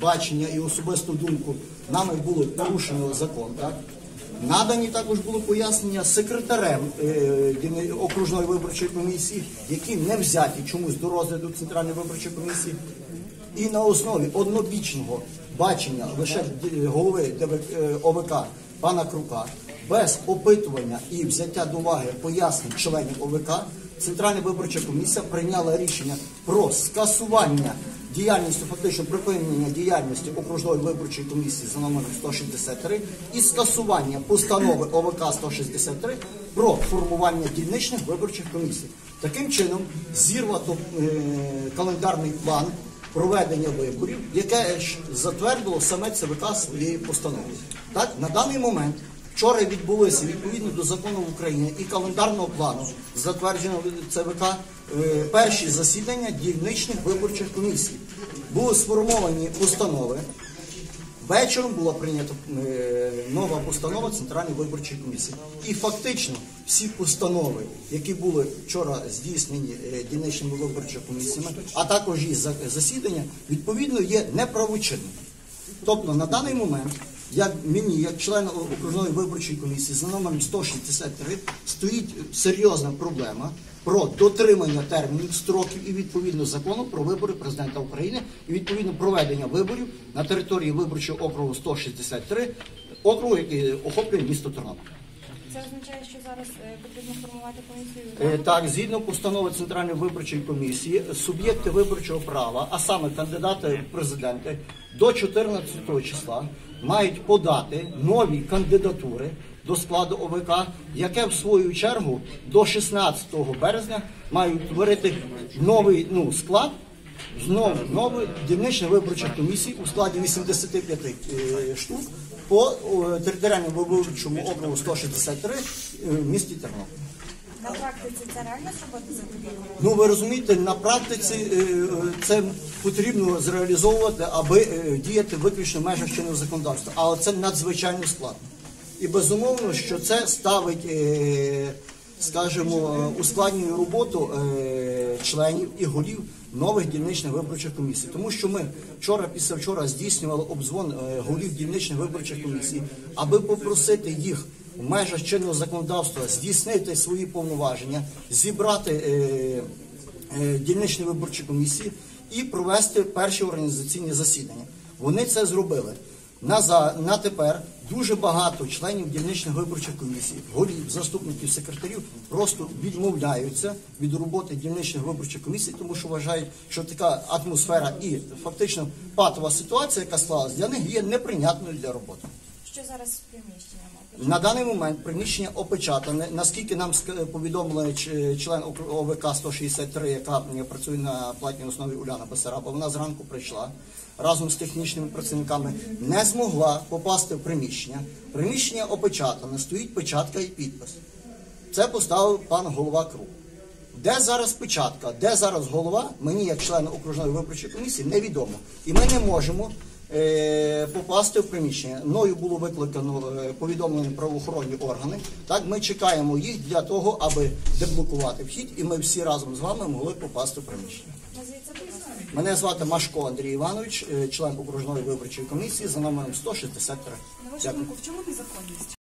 бачення і особисту думку нами було порушено закон. Так? Надані також було пояснення секретарем е, окружної виборчої комісії, які не взяті чомусь до розгляду Центральної виборчої комісії. І на основі однобічного бачення лише голови е, ОВК пана Крука, без опитування і взяття до уваги пояснень членів ОВК, Центральна виборча комісія прийняла рішення про скасування діяльності, фактично припинення діяльності окружної виборчої комісії за номером 163 і скасування постанови ОВК 163 про формування дільничних виборчих комісій. Таким чином зірвато е, календарний план проведення виборів, яке ж затвердило саме ЦВК своєю постановою. Так, на даний момент вчора відбулися відповідно до закону України і календарного плану, затвердженого ЦВК, е, перші засідання дільничних виборчих комісій. Були сформовані установи. Вечором була прийнята е, нова постанова Центральної виборчої комісії. І фактично всі постанови, які були вчора здійснені е, дільничними виборчими комісіями, а також і за- засідання, відповідно є неправочинними. Тобто на даний момент, як мені, як член окружної виборчої комісії за номером 163, стоїть серйозна проблема про дотримання термінів, строків і відповідно закону про вибори президента України і відповідно проведення виборів на території виборчого округу 163, округу, який охоплює місто Тернопіль. Це означає, що зараз е, потрібно формувати комісію. Е, Так, згідно постанови Центральної виборчої комісії, суб'єкти виборчого права, а саме кандидати в президенти, до 14 числа мають подати нові кандидатури до складу ОВК, яке в свою чергу до 16 березня мають утворити новий ну, склад. Знову нової дільничної виборчої комісії у складі 85 е, штук по е, територіальному виборчому округу 163 е, в місті Тернопіль. На практиці це реально зробити за? Ну ви розумієте, на практиці е, е, це потрібно зреалізовувати, аби е, діяти виключно в межах чинного законодавства. Але це надзвичайно складно. І безумовно, що це ставить, скажімо, ускладнює роботу членів і голів нових дільничних виборчих комісій. Тому що ми вчора, після вчора здійснювали обдзвон е, голів дільничних виборчих комісій, аби попросити їх в межах чинного законодавства здійснити свої повноваження, зібрати е, е, дільничні виборчі комісії і провести перші організаційні засідання. Вони це зробили. На, на тепер дуже багато членів дільничних виборчих комісій, голів, заступників, секретарів просто відмовляються від роботи дільничних виборчих комісій, тому що вважають, що така атмосфера і фактично патова ситуація, яка склалась для них, є неприйнятною для роботи. Що зараз з приміщенням? На даний момент приміщення опечатане. Наскільки нам ск- повідомили ч- член ОК- ОВК 163, яка працює на платній основі Уляна Басараба, вона зранку прийшла разом з технічними працівниками, не змогла попасти в приміщення. Приміщення опечатане, стоїть печатка і підпис. Це поставив пан голова Круг. Де зараз печатка, де зараз голова, мені, як член окружної виборчої комісії, невідомо. І ми не можемо е, попасти в приміщення. Мною було викликано повідомлення повідомлені правоохоронні органи. Так, ми чекаємо їх для того, аби деблокувати вхід, і ми всі разом з вами могли попасти в приміщення. Мене звати Машко Андрій Іванович, е, член окружної виборчої комісії за номером 163. На вашу думку, в чому незаконність?